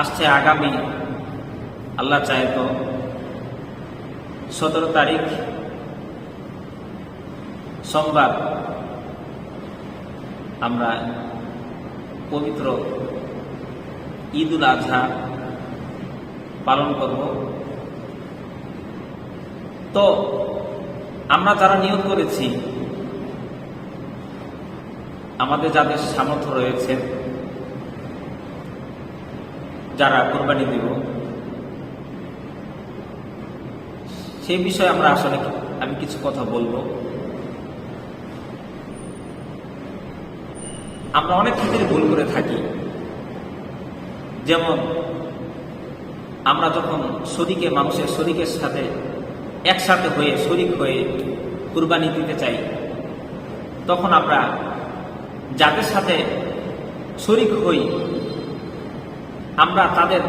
আসছে আগামী। আল্লাহ চায় তো সতেরো তারিখ সোমবার আমরা পবিত্র ঈদ উল আজহা পালন করব। তো আমরা যারা নিয়োগ করেছি, আমাদের যাদের সামর্থ্য রয়েছে যারা কোরবানি দেব, সেই বিষয়ে আমরা আসলে আমি কিছু কথা বলব। আমরা অনেক ক্ষেত্রে ভুল করে থাকি। যেমন, আমরা যখন শরীকে, মানুষের শরীকের সাথে একসাথে হয়ে, শরিক হয়ে কুরবানি দিতে চাই, তখন আমরা যাদের সাথে শরিক হই আমরা তাদের,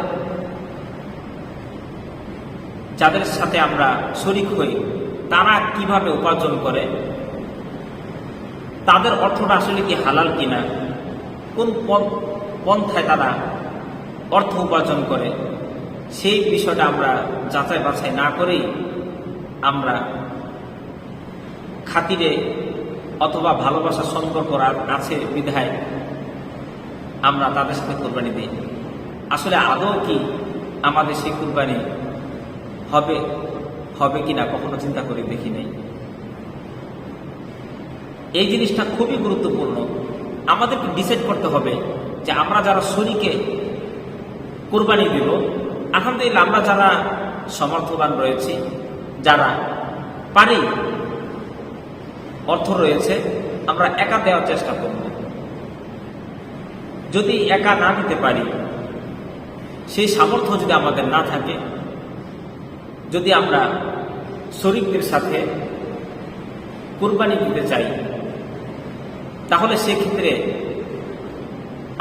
যাদের সাথে আমরা শরিক হই, তারা কীভাবে উপার্জন করে? তাদের অর্থটা আসলে কি হালাল কিনা? কোন পন- পন্থায় তারা অর্থ উপার্জন করে? সেই বিষয়টা আমরা যাচাই বাছাই না করেই আমরা খাতিরে অথবা ভালোবাসার সম্পর্ক আছে বিধায় আমরা তাদের সাথে কোরবানি দিই। আসলে আদৌ কি আমাদের সেই কুরবানি হবে হবে কিনা কখনো চিন্তা করে দেখি নেই। এই জিনিসটা খুবই গুরুত্বপূর্ণ। আমাদেরকে ডিসাইড করতে হবে যে আমরা যারা শরীকে কোরবানি দিব, আলহামদুলিল্লাহ আমরা যারা সমর্থবান রয়েছি, যারা পারি অর্থ রয়েছে, আমরা একা দেওয়ার চেষ্টা করব। যদি একা না দিতে পারি সেই সামর্থ্য যদি আমাদের না থাকে, যদি আমরা শরীরদের সাথে কোরবানি দিতে চাই, তাহলে সেক্ষেত্রে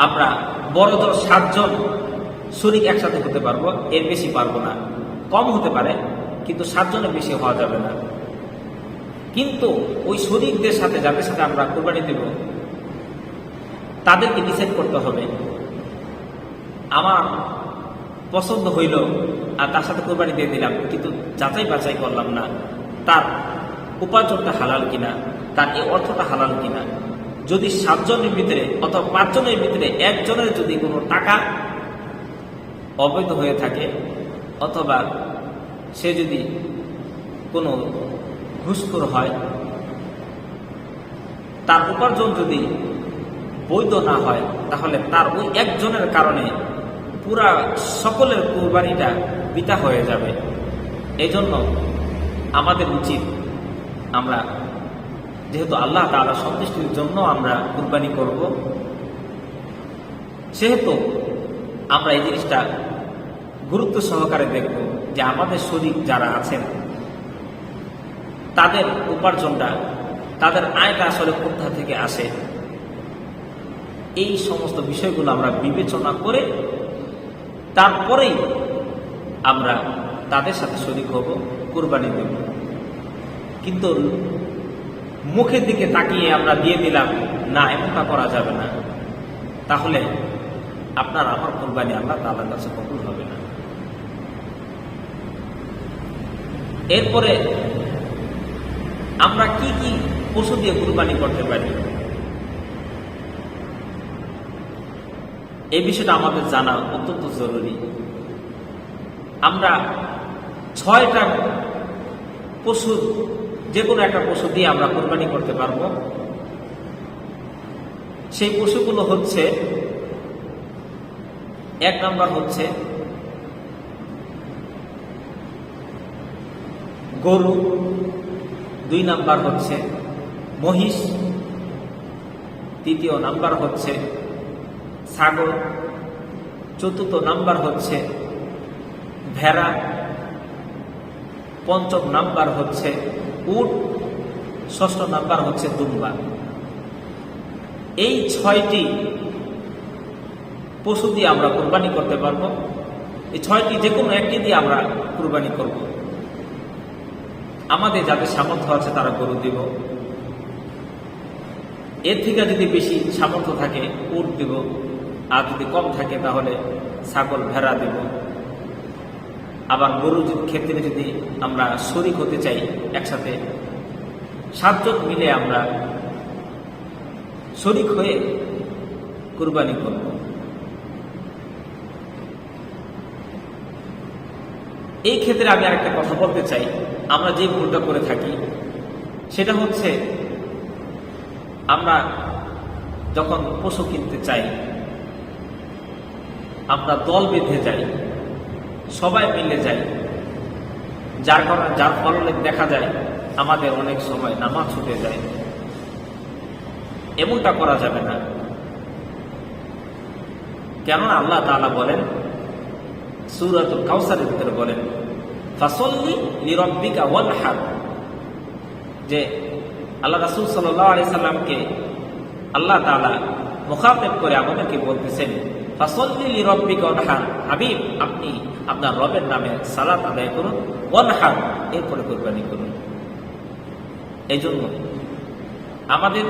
আমরা বড় জোর সাতজন শরিক একসাথে হতে পারব, এর বেশি পারব না। কম হতে পারে, কিন্তু সাতজনের বেশি হওয়া যাবে না। কিন্তু ওই শরিকদের সাথে, যাদের সাথে আমরা কোরবানি দেব, তাদেরকে ডিসাইড করতে হবে, আমার পছন্দ হইল, আর তার সাথে কোরবানি দিয়ে দিলাম, কিন্তু যাচাই বাছাই করলাম না। তার উপার্জনটা হালাল কিনা, তার এই অর্থটা হালাল কিনা, যদি সাতজনের ভিতরে অথবা পাঁচজনের ভিতরে একজনের যদি কোনো টাকা অবৈধ হয়ে থাকে, অথবা সে যদি কোনো ঘুষখোর হয়, তার উপার্জন যদি বৈধ না হয়, তাহলে তার ওই একজনের কারণে পুরা সকলের কুরবানিটা বিতা হয়ে যাবে। এই জন্য আমাদের উচিত আমরা, যেহেতু আল্লাহ তাআলা সন্তুষ্টির জন্য আমরা কুরবানি করব, সেহেতু আমরা এই জিনিসটা গুরুত্ব সহকারে দেখব যে আমাদের শরীর যারা আছেন, তাদের উপার্জনটা, তাদের আয়টা আসলে কোথা থেকে আসে? এই সমস্ত বিষয়গুলো আমরা বিবেচনা করে তারপরেই আমরা তাদের সাথে শরিক হব, কোরবানি দেব। কিন্তু মুখের দিকে তাকিয়ে আমরা দিয়ে দিলাম, না, এমনটা করা যাবে না। তাহলে আপনার আমার কোরবানি আল্লাহ তাদের কাছে কবুল হবে না। এরপরে আমরা কি কি পশু দিয়ে কুরবানি করতে পারি? এই বিষয়টা আমাদের জানা অত্যন্ত জরুরি। আমরা ছয়টা পশু যে কোনো একটা পশু দিয়ে আমরা কোরবানি করতে পারব। সেই পশুগুলো হচ্ছে, এক নম্বর হচ্ছে গরু, দুই নাম্বার হচ্ছে মহিষ, তৃতীয় নাম্বার হচ্ছে ছাগল চতুর্থ নাম্বার হচ্ছে ভেড়া। পঞ্চম নাম্বার হচ্ছে উট। ষষ্ঠ নাম্বার হচ্ছে দুম্বা। এই ছয়টি পশু দিয়ে আমরা কোরবানি করতে পারব। এই ছয়টি যে কোনো একটি দিয়ে আমরা কোরবানি করব। আমাদের যাদের সামর্থ্য আছে তারা গরু দিব। এর থেকে যদি বেশি সামর্থ্য থাকে, উট দিব। আর যদি কম থাকে তাহলে ছাগল ভেড়া দেব। আবার গরুর ক্ষেত্রে যদি আমরা শরিক হতে চাই একসাথে, সাতজন মিলে আমরা শরিক হয়ে কুরবানি করব। এই ক্ষেত্রে আমি আরেকটা কথা বলতে চাই। আমরা যে ভুলটা করে থাকি, সেটা হচ্ছে আমরা যখন পশু কিনতে চাই আমরা দল বেঁধে যাই, সবাই মিলে যাই। যার কারণে যার ফলনে দেখা যায়, আমাদের অনেক সময় নামাজ ছুটে যায়। এমনটা করা যাবে না। কেননা আল্লাহ তাআলা বলেন সুরাতুল কাউসারের ভিতরে বলেন, ফাসল্লি লিরব্বিকা ওয়ানহার। যে আল্লাহ রাসুল সাল্লাল্লাহু আলাইহি সাল্লামকে আল্লাহ তাআলা মুখাতেব করে আমাদেরকে বলতেছেন ফাসল্লি লিরব্বিকা ওয়ানহার হাবিব, আপনি আপনার রবের নামে সালাত আদায় করুন। ওয়ানহার এরপরে কোরবানি করুন। এই জন্য আমাদের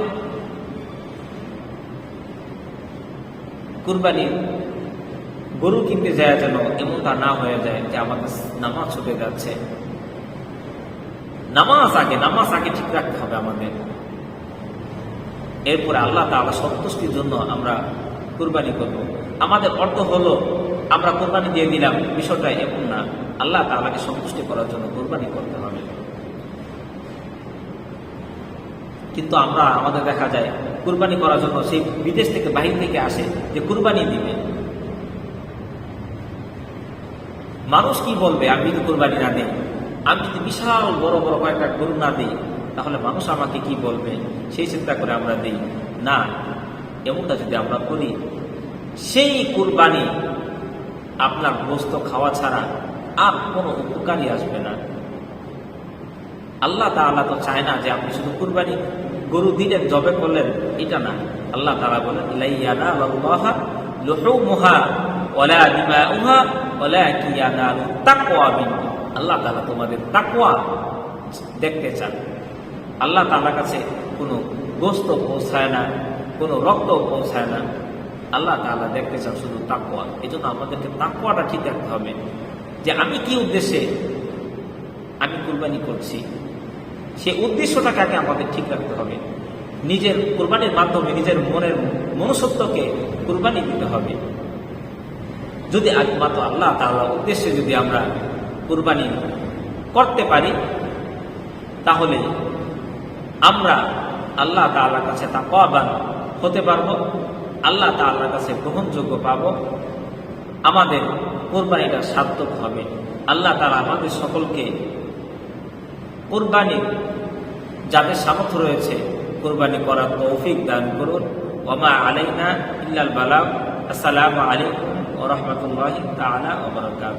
কুরবানি গরু কিনতে যায় যেন এমনটা না হয়ে যায় যে আমাদের নামাজ ছুটে যাচ্ছে। নামাজ আগে নামাজ আগে ঠিক রাখতে হবে আমাদের। এরপরে আল্লাহ তাআলা সন্তুষ্টির জন্য আমরা কুরবানি করব। আমাদের অর্থ হলো, আমরা কোরবানি দিয়ে দিলাম, বিষয়টা এমন না। আল্লাহ তাআলাকে সন্তুষ্টি করার জন্য কোরবানি করতে হবে। কিন্তু আমরা, আমাদের দেখা যায়, কুরবানি করার জন্য সেই বিদেশ থেকে বাহির থেকে আসে যে কুরবানি দিবে। মানুষ কি বলবে, আমি যদি কোরবানি না দিই, আমি যদি বিশাল বড় বড় কয়েকটা গরু না দিই, তাহলে মানুষ আমাকে কি বলবে? সেই চিন্তা করে আমরা দিই। না এমনটা যদি আমরা করি, সেই কুরবানি আপনার গোস্ত খাওয়া ছাড়া আর কোনো উপকারই আসবে না। আল্লাহ তাআলা তো চায় না যে আপনি শুধু কুরবানি গরু দিলেন জবে করলেন, এটা না। আল্লাহ তাআলা বলেন লাইয়ানা আল্লাহ লুহুমুহা ওয়ালা দিমাউহা ওয়ালাকিন ইয়ানালু তাকওয়া মিনকুম আল্লাহ তাআলা তোমাদের তাকওয়া দেখতে চান। আল্লাহ তাআলার কাছে কোনো গোস্ত পৌঁছায় না। কোনো রক্ত পৌঁছায় না। আল্লাহ তাআলা দেখতে চান শুধু তাকওয়া। এই জন্য আমাদেরকে তাকওয়াটা ঠিক রাখতে হবে। যে আমি কি উদ্দেশ্যে আমি কুরবানি করছি, সে উদ্দেশ্যটাকে আগে আমাদের ঠিক রাখতে হবে? নিজের কোরবানির মাধ্যমে নিজের মনের মনুষ্যত্বকে কোরবানি দিতে হবে। যদি একমাত্র আল্লাহ তাআলার উদ্দেশ্যে যদি আমরা কুরবানি করতে পারি, তাহলে আমরা আল্লাহ তাআলার কাছে তাকওয়াবান হতে পারব, আল্লাহ তাআলার কাছে গ্রহণযোগ্য পাব, আমাদের কোরবানিটা সার্থক হবে। আল্লাহ তাআলা আমাদের সকলকে কোরবানি, যাদের সামর্থ্য রয়েছে, কোরবানি করার তৌফিক দান করুন। ওমা আলাইনা ইল্লাল বালাম আসসালামু আলাইকুম ওয়া রাহমাতুল্লাহি তাআলা ওয়া বারাকাতুহু।